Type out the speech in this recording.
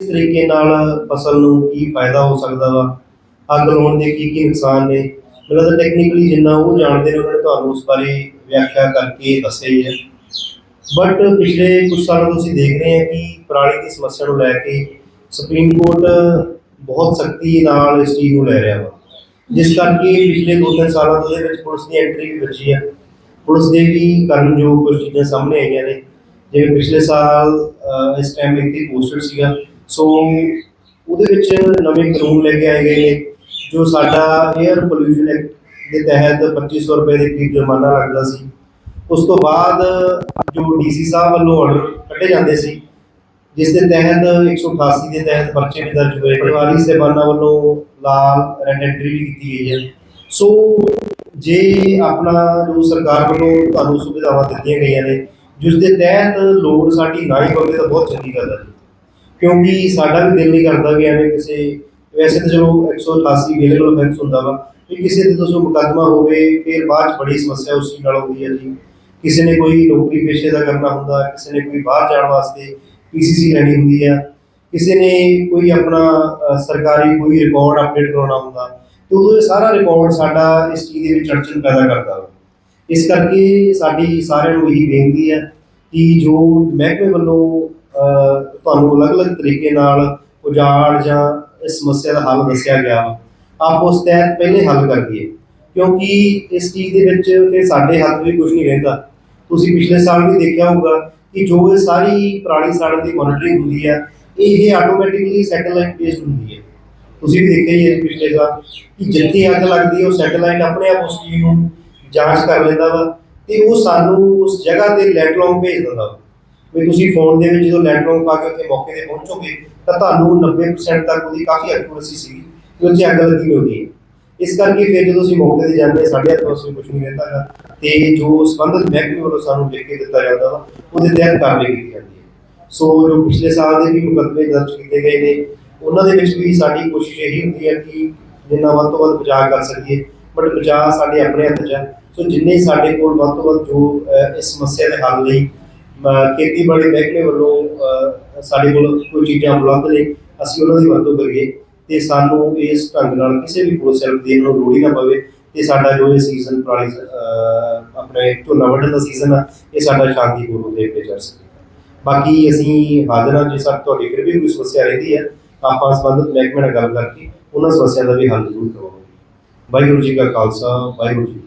ਇਸ ਤਰੀਕੇ ਨਾਲ ਫਸਲ ਨੂੰ ਕੀ ਫਾਇਦਾ ਹੋ ਸਕਦਾ ਵਾ? ਅੱਗ ਲਾਉਣ ਦੇ ਕੀ ਕੀ ਨੁਕਸਾਨ ਨੇ? ਮੈਨੂੰ ਲੱਗਦਾ ਟੈਕਨੀਕਲੀ ਜਿੰਨਾ ਉਹ ਜਾਣਦੇ ਨੇ, ਉਹਨਾਂ ਨੇ ਤੁਹਾਨੂੰ ਉਸ ਬਾਰੇ ਵਿਆਖਿਆ ਕਰਕੇ ਦੱਸਿਆ ਹੀ ਹੈ ਬਟ ਪਿਛਲੇ ਕੁਝ ਸਾਲਾਂ ਤੋਂ ਅਸੀਂ ਦੇਖ ਰਹੇ ਹਾਂ ਕਿ ਪਰਾਲੀ ਦੀ ਸਮੱਸਿਆ ਨੂੰ ਲੈ ਕੇ ਸੁਪਰੀਮ ਕੋਰਟ ਬਹੁਤ ਸਖਤੀ ਨਾਲ ਇਸ ਚੀਜ਼ ਨੂੰ ਲੈ ਰਿਹਾ ਵਾ। ਜਿਸ ਕਰਕੇ ਪਿਛਲੇ ਦੋ ਤਿੰਨ ਸਾਲਾਂ ਤੋਂ ਇਹਦੇ ਵਿੱਚ ਪੁਲਿਸ ਦੀ ਐਂਟਰੀ ਵੀ ਬਚੀ ਆ। ਪੁਲਿਸ ਦੇ ਵੀ ਕਰਨ ਜੋ ਕੁਝ ਚੀਜ਼ਾਂ ਸਾਹਮਣੇ ਆਈਆਂ ਨੇ। ਜਿਵੇਂ ਪਿਛਲੇ ਸਾਲ ਇਸ ਟਾਈਮ ਇੱਥੇ ਪੋਸਟਡ ਸੀਗਾ ਸੋ ਉਹਦੇ ਵਿੱਚ ਨਵੇਂ ਕਾਨੂੰਨ ਲੈ ਕੇ ਆਏ ਗਏ ਨੇ, ਜੋ ਸਾਡਾ 에ਅਰ ਪੋਲੂਸ਼ਨ ਐਕਟ ਦੇ ਤਹਿਤ 2500 ਰੁਪਏ ਦੇ ਕਰੀਬ ਜੁਰਮਾਨਾ ਲੱਗਦਾ ਸੀ। ਉਸ ਤੋਂ ਬਾਅਦ ਜੋ ਡੀਸੀ ਸਾਹਿਬ ਵੱਲੋਂ ਆਰਡਰ ਕੱਢੇ ਜਾਂਦੇ ਸੀ, ਜਿਸ ਦੇ ਤਹਿਤ 188 ਦੇ ਤਹਿਤ ਪਰਚੇ ਵੀ ਦਰਜ ਹੋਏ। ਪਰਿਵਾਰੀ ਸੇਵਾਨਾ ਵੱਲੋਂ ਲਾਲ ਰੈਡ ਐਂਟਰੀ ਵੀ ਕੀਤੀ ਗਈ ਹੈ। ਸੋ ਜੇ ਆਪਣਾ ਜੋ ਸਰਕਾਰ ਵੱਲੋਂ ਤੁਹਾਨੂੰ ਸੁਵਿਧਾਵਾਂ ਦਿੱਤੀਆਂ ਗਈਆਂ ਨੇ, ਜਿਸ ਦੇ ਤਹਿਤ ਲੋੜ ਸਾਡੀ ਨਾ ਹੀ ਪਵੇ ਤਾਂ ਬਹੁਤ ਚੰਗੀ ਗੱਲ ਹੈ। ਕਿਉਂਕਿ ਸਾਡਾ ਵੀ ਦਿਲ ਨਹੀਂ ਕਰਦਾ ਵੀ ਐਵੇਂ ਕਿਸੇ, ਵੈਸੇ ਤਾਂ ਚਲੋ 188 ਵੇਲੇਬਲ ਅਫੈਂਸ ਹੁੰਦਾ ਵਾ, ਵੀ ਕਿਸੇ 'ਤੇ ਤੋਂ ਮੁਕੱਦਮਾ ਹੋਵੇ, ਫਿਰ ਬਾਅਦ ਚ ਬੜੀ ਸਮੱਸਿਆ ਉਸ ਚੀਜ਼ ਨਾਲ ਹੁੰਦੀ ਹੈ ਜੀ। ਕਿਸੇ ਨੇ ਕੋਈ ਨੌਕਰੀ ਪੇਸ਼ੇ ਦਾ ਕਰਨਾ ਹੁੰਦਾ, ਕਿਸੇ ਨੇ ਕੋਈ ਬਾਹਰ ਜਾਣ ਵਾਸਤੇ ਪੀਸੀਸੀ ਲੈਣੀ ਹੁੰਦੀ ਆ, ਕਿਸੇ ਨੇ ਕੋਈ ਆਪਣਾ ਸਰਕਾਰੀ ਕੋਈ ਰਿਕਾਰਡ ਅਪਡੇਟ ਕਰਾਉਣਾ ਹੁੰਦਾ, ਤੇ ਉਦੋਂ ਇਹ ਸਾਰਾ ਰਿਕਾਰਡ ਸਾਡਾ ਇਸ ਚੀਜ਼ ਦੇ ਵਿੱਚ ਅੜਚਨ ਪੈਦਾ ਕਰਦਾ ਵਾ। ਇਸ ਕਰਕੇ ਸਾਡੀ ਸਾਰਿਆਂ ਨੂੰ ਇਹੀ ਬੇਨਤੀ ਹੈ ਕਿ ਜੋ ਮਹਿਕਮੇ ਵੱਲੋਂ ਤੁਹਾਨੂੰ ਅਲੱਗ-ਅਲੱਗ ਤਰੀਕੇ ਨਾਲ ਉਜਾੜ ਜਾਂ ਇਸ ਸਮੱਸਿਆ ਦਾ ਹੱਲ ਦੱਸਿਆ ਗਿਆ ਵਾ, ਆਪ ਉਸ ਤਹਿਤ ਪਹਿਲੇ ਹੱਲ ਕਰੀਏ ਕਿਉਂਕਿ ਇਸ ਚੀਜ਼ ਦੇ ਵਿੱਚ ਫਿਰ ਸਾਡੇ ਹੱਥ ਵੀ ਕੁਝ ਨਹੀਂ ਰਹਿੰਦਾ। ਤੁਸੀਂ ਪਿਛਲੇ ਸਾਲ ਵੀ ਦੇਖਿਆ ਹੋਊਗਾ ਕਿ ਜੋ ਇਹ ਸਾਰੀ ਪੁਰਾਣੀ ਸਾੜਨ ਦੀ ਮੋਨੀਟਰਿੰਗ ਹੁੰਦੀ ਹੈ ਇਹ ਆਟੋਮੈਟਿਕਲੀ ਸੈਟੇਲਾਈਟ ਬੇਸਡ ਹੁੰਦੀ ਹੈ। ਤੁਸੀਂ ਵੀ ਦੇਖਿਆ ਹੀ ਹੈ ਪਿਛਲੇ ਸਾਲ ਕਿ ਜਿੱਥੇ ਅੱਗ ਲੱਗਦੀ ਹੈ ਉਹ ਸੈਟੇਲਾਈਟ ਆਪਣੇ ਆਪ ਉਸ ਚੀਜ਼ ਨੂੰ ਜਾਂਚ ਕਰ ਲੈਂਦਾ ਵਾ ਤੇ ਉਹ ਸਾਨੂੰ ਉਸ ਜਗ੍ਹਾ ਤੇ ਲੈਟਲੌਂਗ ਭੇਜ ਦਿੰਦਾ ਵਾ। ਵੀ ਤੁਸੀਂ ਫੋਨ ਦੇ ਵਿੱਚ ਜਦੋਂ ਲੈਟਲੌਂਗ ਪਾ ਕੇ ਉੱਥੇ ਮੌਕੇ ਤੇ ਪਹੁੰਚੋਗੇ, ਤਾਂ ਤੁਹਾਨੂੰ 90% ਤੱਕ ਉਹਦੀ ਕਾਫੀ ਐਕੂਰੇਸੀ ਸੀਗੀ ਕਿ ਉੱਥੇ ਅੱਗ ਲੱਗੀ ਨਹੀਂ ਹੁੰਦੀ ਹੈ। ਇਸ ਕਰਕੇ ਫਿਰ ਜਦੋਂ ਅਸੀਂ ਮੌਕੇ ਤੇ ਜਾਂਦੇ ਸਾਡੇ ਹੱਥ ਅਸੀਂ ਕੁਝ ਨਹੀਂ ਰਹਿੰਦਾ ਗਾ ਤੇ ਜੋ ਸੰਬੰਧਿਤ ਮਹਿਕਮੇ ਵੱਲੋਂ ਸਾਨੂੰ ਲਿਖ ਕੇ ਦਿੱਤਾ ਜਾਂਦਾ ਵਾ, ਉਹਦੇ ਤਹਿਤ ਕਾਰਵਾਈ ਕੀਤੀ ਜਾਂਦੀ ਹੈ। ਸੋ ਜੋ ਪਿਛਲੇ ਸਾਲ ਦੇ ਵੀ ਮੁਕੱਦਮੇ ਦਰਜ ਕੀਤੇ ਗਏ ਨੇ, ਉਹਨਾਂ ਦੇ ਵਿੱਚ ਵੀ ਸਾਡੀ ਕੋਸ਼ਿਸ਼ ਇਹੀ ਹੁੰਦੀ ਹੈ ਕਿ ਜਿੰਨਾ ਵੱਧ ਤੋਂ ਵੱਧ ਬਚਾਅ ਕਰ ਸਕੀਏ, ਬਟ ਬਚਾਅ ਸਾਡੇ ਆਪਣੇ ਹੱਥ 'ਚ ਹੈ। ਸੋ ਜਿੰਨੇ ਸਾਡੇ ਕੋਲ ਵੱਧ ਤੋਂ ਵੱਧ ਜੋ ਇਸ ਸਮੱਸਿਆ ਦੇ ਹੱਲ ਲਈ ਖੇਤੀਬਾੜੀ ਮਹਿਕਮੇ ਵੱਲੋਂ ਸਾਡੇ ਕੋਲ ਕੋਈ ਚੀਜ਼ਾਂ ਉਪਲਬਧ ਨੇ, ਅਸੀਂ ਉਹਨਾਂ ਦੀ ਵਰਤੋਂ ਕਰੀਏ ਤੇ ਸਾਨੂੰ ਇਸ ਢੰਗ ਨਾਲ ਕਿਸੇ ਵੀ ਪ੍ਰੋਸੈਸ ਦੇਣ ਨੂੰ ਲੋੜ ਹੀ ਨਾ ਪਵੇ ਤੇ ਸਾਡਾ ਜੋ ਇਹ ਸੀਜ਼ਨ ਪੁਰਾਣੀ ਆਪਣੇ ਝੋਨਾ ਵੱਢਣ ਦਾ ਸੀਜ਼ਨ ਆ, ਇਹ ਸਾਡਾ ਸ਼ਾਂਤੀਪੂਰਨ ਦੇ ਕੇ ਚੱਲ ਸਕੇ। ਬਾਕੀ ਅਸੀਂ ਹਾਜ਼ਰ ਹਾਂ, ਜੇ ਸਾ ਤੁਹਾਡੀ ਫਿਰ ਵੀ ਕੋਈ ਸਮੱਸਿਆ ਰਹਿੰਦੀ ਹੈ ਆਪਾਂ ਸੰਬੰਧਿਤ ਮਹਿਕਮੇ ਨਾਲ ਗੱਲ ਕਰਕੇ ਉਹਨਾਂ ਸਮੱਸਿਆ ਦਾ ਵੀ ਹੱਲ ਜ਼ਰੂਰ ਕਰਵਾਵਾਂਗੇ ਵਾਹਿਗੁਰੂ ਜੀ ਕਾ ਖਾਲਸਾ, ਵਾਹਿਗੁਰੂ ਜੀ